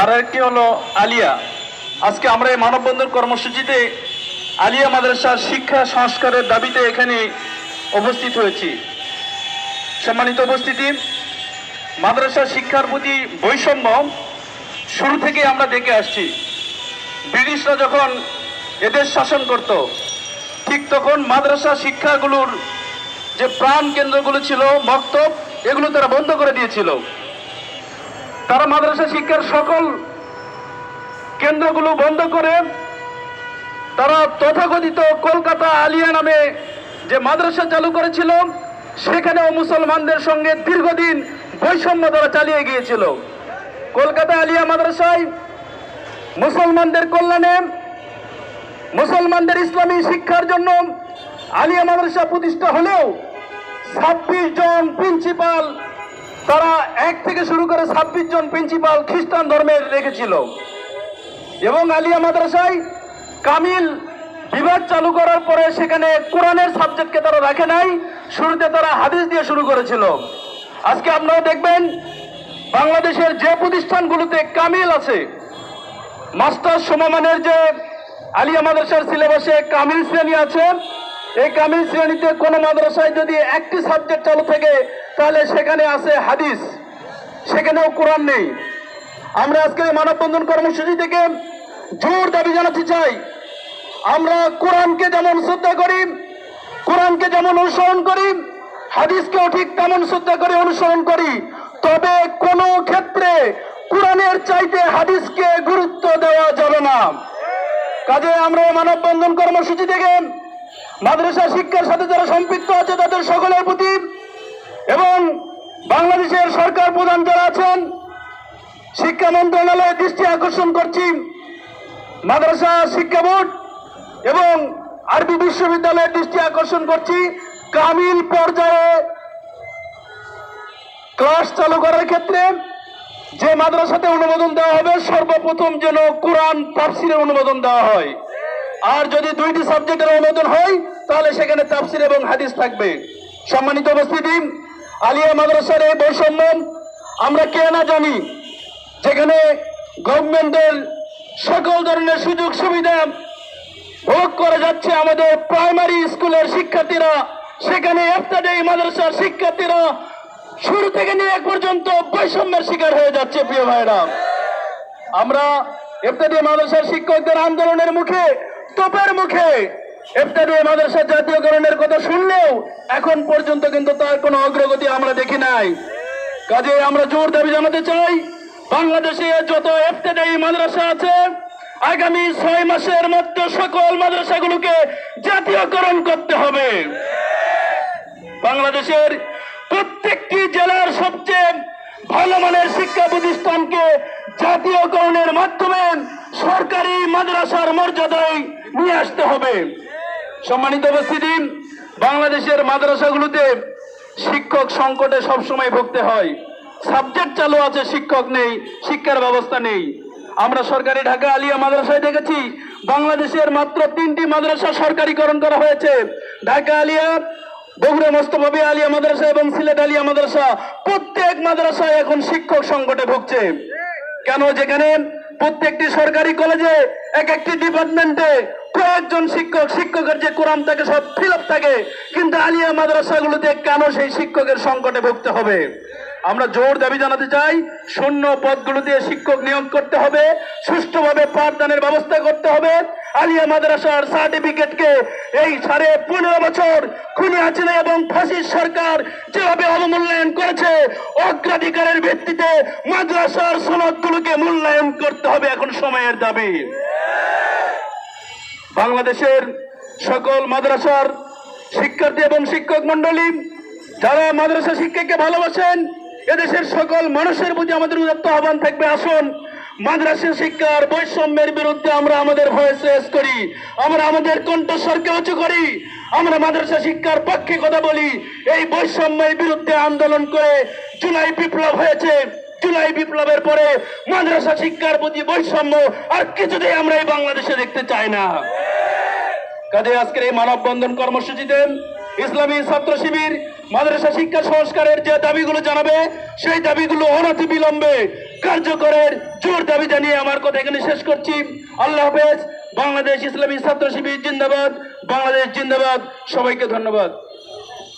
আর একটি হলো আলিয়া? আজকে আমরা এই মানববন্ধন কর্মসূচিতে আলিয়া মাদ্রাসার শিক্ষা সংস্কারের দাবিতে এখানে উপস্থিত হয়েছি। সম্মানিত উপস্থিতি, মাদ্রাসা শিক্ষার প্রতি বৈষম্য শুরু থেকে আমরা দেখে আসছি। ব্রিটিশরা যখন এদের শাসন করত, ঠিক তখন মাদ্রাসা শিক্ষাগুলোর যে প্রাণ কেন্দ্রগুলো ছিল, মক্তব, এগুলো তারা বন্ধ করে দিয়েছিল। তারা মাদ্রাসা শিক্ষার সকল কেন্দ্রগুলো বন্ধ করে তারা তথাকথিত কলকাতা আলিয়া নামে যে মাদ্রাসা চালু করেছিল, সেখানেও মুসলমানদের সঙ্গে দীর্ঘদিন বৈষম্য তারা চালিয়ে গিয়েছিল। কলকাতা আলিয়া মাদ্রাসায় মুসলমানদের কল্যাণে, মুসলমানদের ইসলামী শিক্ষার জন্য আলিয়া মাদ্রাসা প্রতিষ্ঠা হলেও ছাব্বিশ জন প্রিন্সিপাল তারা এক থেকে শুরু করে ছাব্বিশ জন প্রিন্সিপাল খ্রিস্টান ধর্মের রেখেছিল। এবং আলিয়া মাদ্রাসায় কামিল বিভাগ চালু করার পরে সেখানে কোরআনের সাবজেক্টকে তারা রাখে নাই, শুরুতে তারা হাদিস দিয়ে শুরু করেছিল। আজকে আপনারা দেখবেন, বাংলাদেশের যে প্রতিষ্ঠানগুলোতে কামিল আছে মাস্টার সমমানের যে আলিয়া মাদ্রাসার সিলেবাসে কামিল শ্রেণি আছে, এই কামিল শ্রেণীতে কোনো মাদ্রাসায় যদি একটি সাবজেক্ট চালু থাকে, তাহলে সেখানে আছে হাদিস। সেখানেও কোরআন নেই। আমরা আজকে মানববন্ধন কর্মসূচি থেকে জোর দাবি জানাতে চাই। আমরা কোরআনকে যেমন শ্রদ্ধা করি, কোরআনকে যেমন অনুসরণ করি, হাদিসকেও ঠিক তেমন শ্রদ্ধা করে অনুসরণ করি, তবে কোনো ক্ষেত্রে কোরআনের চাইতে হাদিসকে গুরুত্ব দেওয়া যাবে না। কাজে আমরা মানববন্ধন কর্মসূচি থেকে মাদ্রাসা শিক্ষার সাথে যারা সম্পৃক্ত আছে, তাদের সকলের প্রতি এবং বাংলাদেশের সরকার প্রধান যারা আছেন, শিক্ষা মন্ত্রণালয়ের দৃষ্টি আকর্ষণ করছি, মাদ্রাসা, শিক্ষা বোর্ড এবং আরবি বিশ্ববিদ্যালয়ের দৃষ্টি আকর্ষণ করছি কামিল পর্যায়ে ক্লাস চালু করার ক্ষেত্রে যে মাদ্রাসাতে অনুমোদন দেওয়া হবে, সর্বপ্রথম যেন কোরআন তাফসিরের অনুমোদন দেওয়া হয়। আর যদি দুইটি সাবজেক্টের অনুমোদন হয়, তাহলে সেখানে তাফসির এবং হাদিস থাকবে। সম্মানিত উপস্থিতি আলিয়া মাদ্রাসার এই বৈষম্য আমরা কে না জানি? যেখানে গভর্নমেন্টের সকল ধরনের সুযোগ সুবিধা ভোগ করে যাচ্ছে আমাদের প্রাইমারি স্কুলের শিক্ষার্থীরা, সেখানে এফতাডাই মাদ্রাসার শিক্ষার্থীরা, শুরু থেকে নিয়ে পর্যন্ত বৈষম্যের শিকার হয়ে যাচ্ছে প্রিয় ভাইরা আমরা এফতাডি মাদ্রাসার শিক্ষকদের আন্দোলনের মুখে, তোপের মুখে এফতাডি মাদ্রাসার জাতীয়করণের কথা শুনলেও এখন পর্যন্ত কিন্তু তার কোনো অগ্রগতি আমরা দেখি নাই। কাজে আমরা জোর দাবি জানাতে চাই, বাংলাদেশে যত এফতেদায়ী মাদ্রাসা আছে, আগামী ছয় মাসের মধ্যে সকল মাদ্রাসাগুলোকে জাতীয়করণ করতে হবে। বাংলাদেশের প্রত্যেকটি জেলার সবচেয়ে ভালো মানের শিক্ষা প্রতিষ্ঠানকে জাতীয়করণের মাধ্যমে সরকারি মাদ্রাসার মর্যাদায় নিয়ে আসতে হবে। সম্মানিত উপস্থিতি, বাংলাদেশের মাদ্রাসাগুলোতে শিক্ষক সংকটে সবসময় ভুগতে হয়। সাবজেক্ট চালু আছে, শিক্ষক নেই, শিক্ষার ব্যবস্থা নেই। আমরা সরকারি ঢাকা আলিয়া মাদ্রাসায় দেখেছি, বাংলাদেশের মাত্র তিনটি মাদ্রাসা সরকারিকরণ করা হয়েছে। ঢাকা আলিয়া, বগুড়া মোস্তফাবি আলিয়া মাদ্রাসা এবং সিলেট আলিয়া মাদ্রাসা, প্রত্যেক মাদ্রাসায় এখন শিক্ষক সংকটে ভুগছে। কেন? যেখানে প্রত্যেকটি সরকারি কলেজে এক একটি ডিপার্টমেন্টে কয়েকজন শিক্ষক, শিক্ষকের যে কোরআন থাকে, সব ফিল থাকে। কিন্তু আলিয়া মাদ্রাসাগুলোতে কেন সেই শিক্ষকের সংকটে ভুগতে হবে? আমরা জোর দাবি জানাতে চাই, শূন্য পদগুলো দিয়ে শিক্ষক নিয়োগ করতে হবে, সুষ্ঠুভাবে পাঠদানের ব্যবস্থা করতে হবে। আলিয়া মাদ্রাসার সার্টিফিকেটকে এই সাড়ে পনেরো বছর খুনি হাসিনা এবং ফাঁসির সরকার যেভাবে অবমূল্যায়ন করেছে, অগ্রাধিকারের ভিত্তিতে মাদ্রাসার সনদগুলোকে মূল্যায়ন করতে হবে এখন সময়ের দাবি। বাংলাদেশের সকল মাদ্রাসার শিক্ষার্থী এবং শিক্ষক মন্ডলী যারা মাদ্রাসা শিক্ষাকে ভালোবাসেন, এদেশের সকল মানুষের প্রতি আমাদের উদাত্ত আহ্বান থাকবে। আসুন, মাদ্রাসা শিক্ষার বৈষম্যের বিরুদ্ধে আমরা আমাদের ভয়েস রেস করি, আমরা আমাদের কণ্ঠস্বরকে উঁচু করি, আমরা মাদ্রাসা শিক্ষার পক্ষে কথা বলি। এই বৈষম্যের বিরুদ্ধে আন্দোলন করে জুলাই বিপ্লব হয়েছে। জুলাই বিপ্লবের পরে মাদ্রাসা শিক্ষার প্রতি বৈষম্য আর কিছুতেই আমরা এই বাংলাদেশে দেখতে চাই না। কাজে আজকের এই মানববন্ধন কর্মসূচিতে ইসলামী ছাত্র শিবির মাদ্রাসা শিক্ষা সংস্কারের যে দাবিগুলো জানাবে, সেই দাবিগুলো অনতি বিলম্বে কার্যকরের জোর দাবি জানিয়ে আমার কথা এখানে শেষ করছি। আল্লাহ হাফেজ, বাংলাদেশ ইসলামী ছাত্র শিবির জিন্দাবাদ, বাংলাদেশ জিন্দাবাদ। সবাইকে ধন্যবাদ।